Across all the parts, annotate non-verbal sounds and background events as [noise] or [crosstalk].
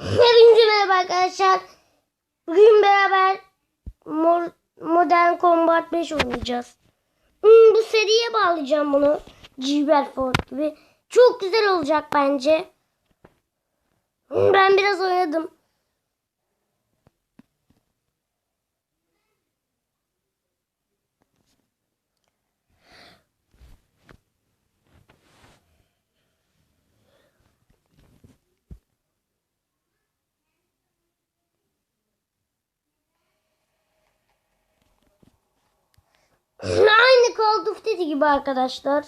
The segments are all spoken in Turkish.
Hepinize merhaba arkadaşlar. Bugün beraber Mo- Modern Combat 5 oynayacağız. Hmm, bu seriye bağlayacağım bunu. Gilbertford gibi. Çok güzel olacak bence. Hmm, Ben biraz oynadım. Aynı Call of Duty gibi arkadaşlar.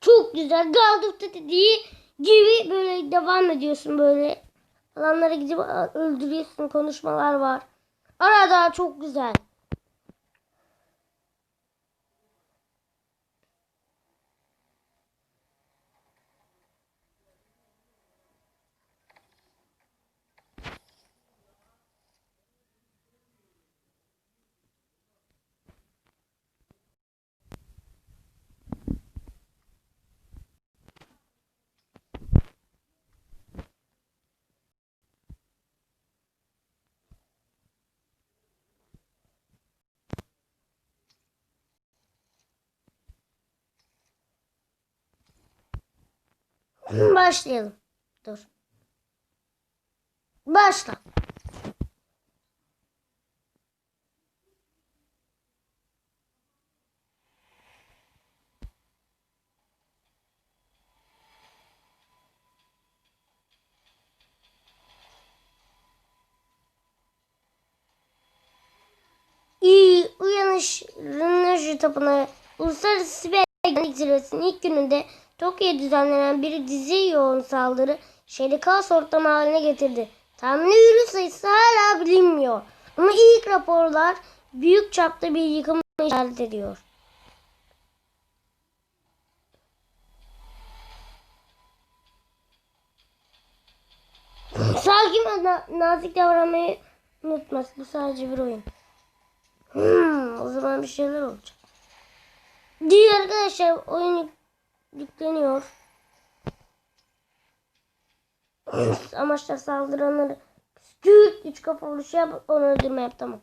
Çok güzel. Call of Duty gibi böyle devam ediyorsun böyle. Alanlara gidip öldürüyorsun. Konuşmalar var. Arada çok güzel. Başlayalım. Dur. Başla. İyi uyanış Rınnışı Tapınağı Uluslararası Siber Güvenlik Zirvesi'nin ilk gününde Tokyo'ya düzenlenen bir dizi yoğun saldırı şehri kaos ortamı haline getirdi. Tahmini ürün sayısı hala bilinmiyor. Ama ilk raporlar büyük çapta bir yıkım işaret ediyor. [laughs] Sakin ve na- nazik davranmayı unutmaz. Bu sadece bir oyun. Hmm, o zaman bir şeyler olacak. Diğer arkadaşlar oyun yükleniyor. Amaçla saldıranları küçük üç kafa vuruşu yap onu öldürme yap tamam.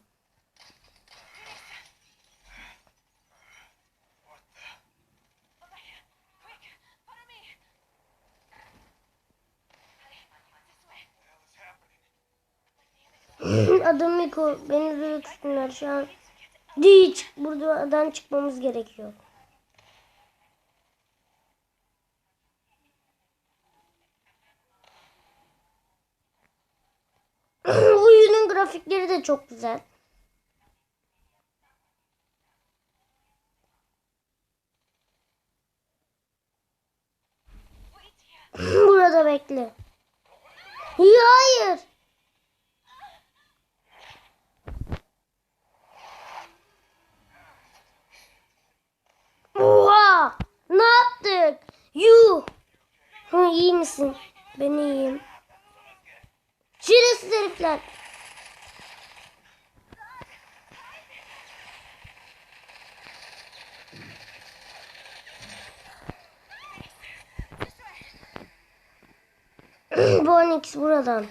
Adım Miko. Beni duyuyorsunlar şu an. Hiç buradan çıkmamız gerekiyor. Grafikleri de çok güzel. [laughs] Burada bekle. Hayır. Oha! Ne yaptık? Yuh! Hı, iyi misin? Ben iyiyim. Şerefsiz herifler. Bonix buradan.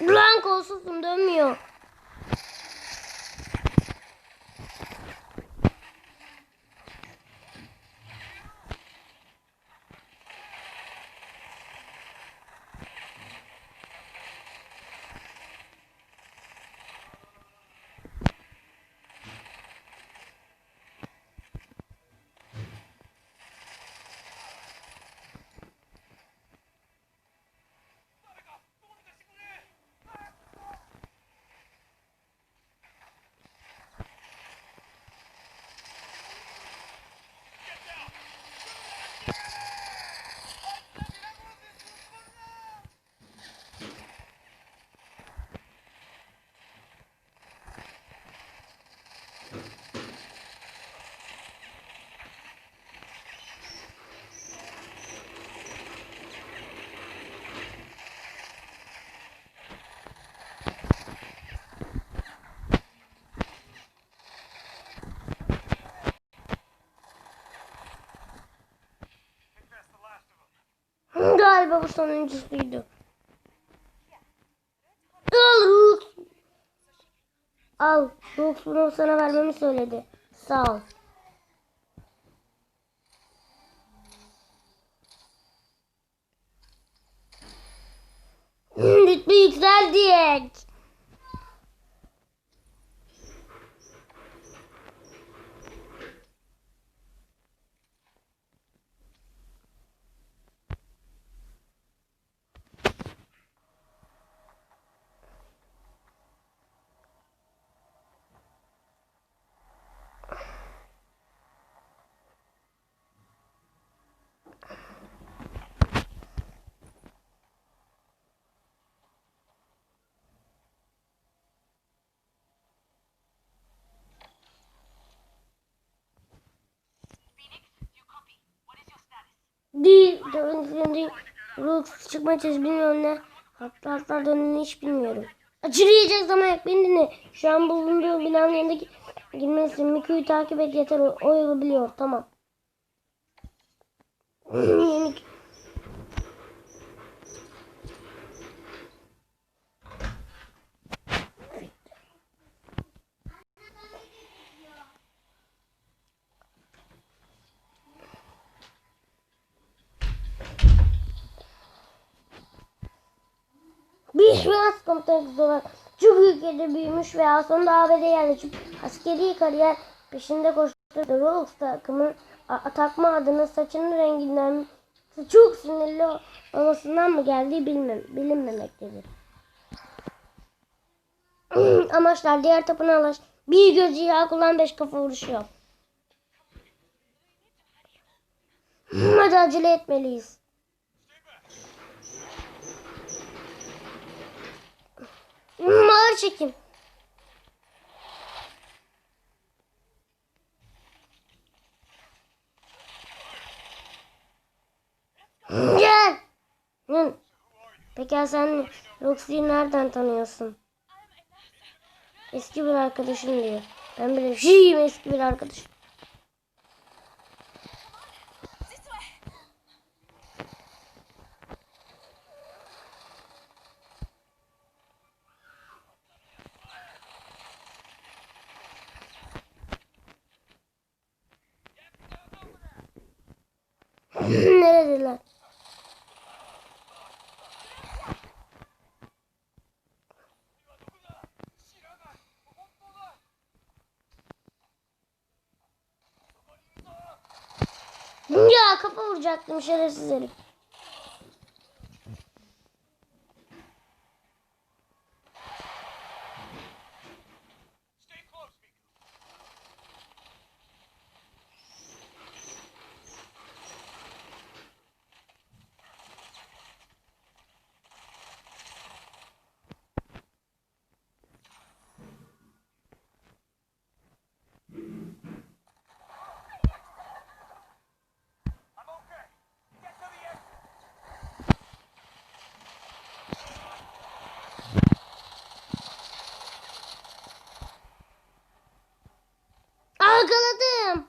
Blanco susun dönmüyor. Galiba bu sonuncusuydu. Al Rux. Al. Rux bunu sana vermemi söyledi. Sağ ol. Rütbe yükseldik. Değil. Dördüncü değil. Rux çıkma çiz bilmiyorum ne. Hatta hatta dönümünü hiç bilmiyorum. Aşırı yiyecek zaman yok. Beni dinle. Şu an bulunduğu binanın yanındaki girmelisin. Miku'yu takip et yeter. O, o yolu biliyor. Tamam. Yenik. [clears throat] Bir Şuas komutanı olarak çok ülkede büyümüş ve sonunda ABD'ye yerleşip askeri kariyer peşinde koşturdu. Rolls takımın a- takma adını saçının renginden çok sinirli olmasından mı geldiği bilmem, bilinmemektedir. [clears throat] Amaçlar diğer tapınağa ulaş. Bir göz ciha kullan beş kafa vuruşuyor. [clears throat] Hadi acele etmeliyiz. Ağır çekim. Gel. Peki sen Roxy'yi nereden tanıyorsun? Eski bir arkadaşım diyor. Ben bile şeyim eski bir arkadaşım. Ya kafa vuracaktım şerefsiz herif. Arkaladım.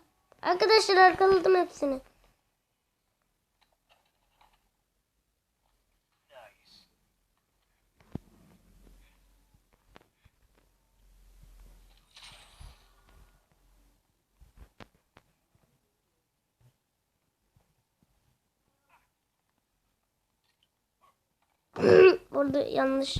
Arkadaşlar arkaladım hepsini. Orada [clears throat] yanlış.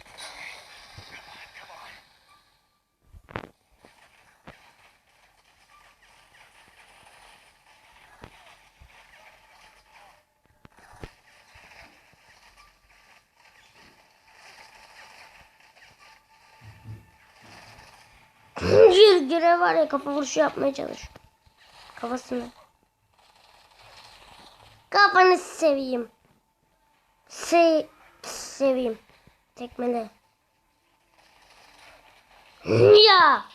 Gir gire var ya kafa vuruşu yapmaya çalış. Kafasını. Kafanı seveyim. Se seveyim. Tekmele. ya.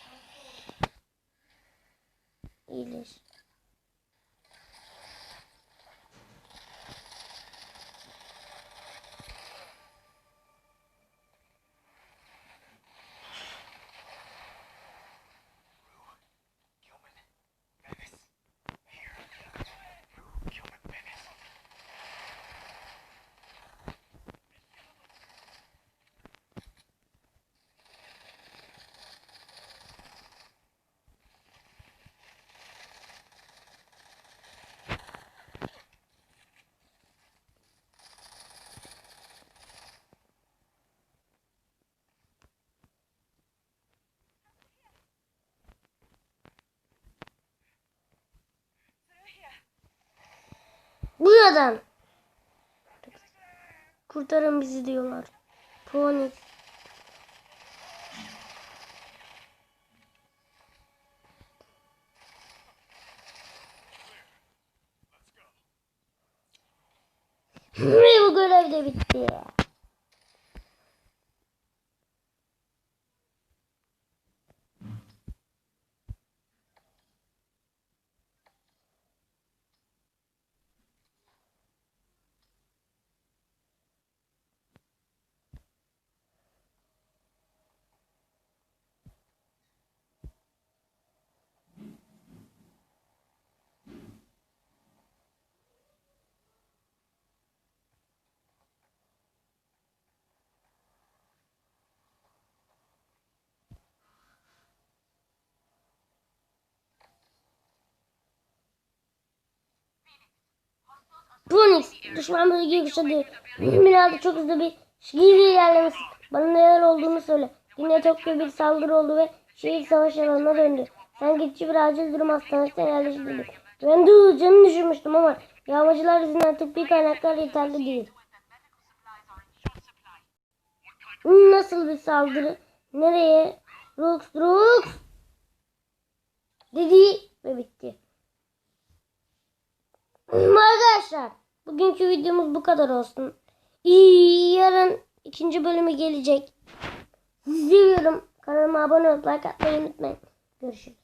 İyileş. Buradan. Kurtarın bizi diyorlar. Pony. [laughs] Bu görev de bitti. Phoenix düşman bölgeye. Bizim binada çok hızlı bir şehir ilerlemesi. Bana neler olduğunu söyle. Yine Tokyo bir saldırı oldu ve şehir savaş alanına döndü. Sen geçici bir acil durum hastanesine yerleştirdin. Ben de canını düşürmüştüm ama yağmacılar yüzünden tıbbi kaynaklar yeterli değil. Nasıl bir saldırı? Nereye? Rux, Rux! Dedi ve bitti. Arkadaşlar bugünkü videomuz bu kadar olsun. Yarın ikinci bölümü gelecek. Sizi seviyorum. Kanalıma abone olup like atmayı unutmayın. Görüşürüz.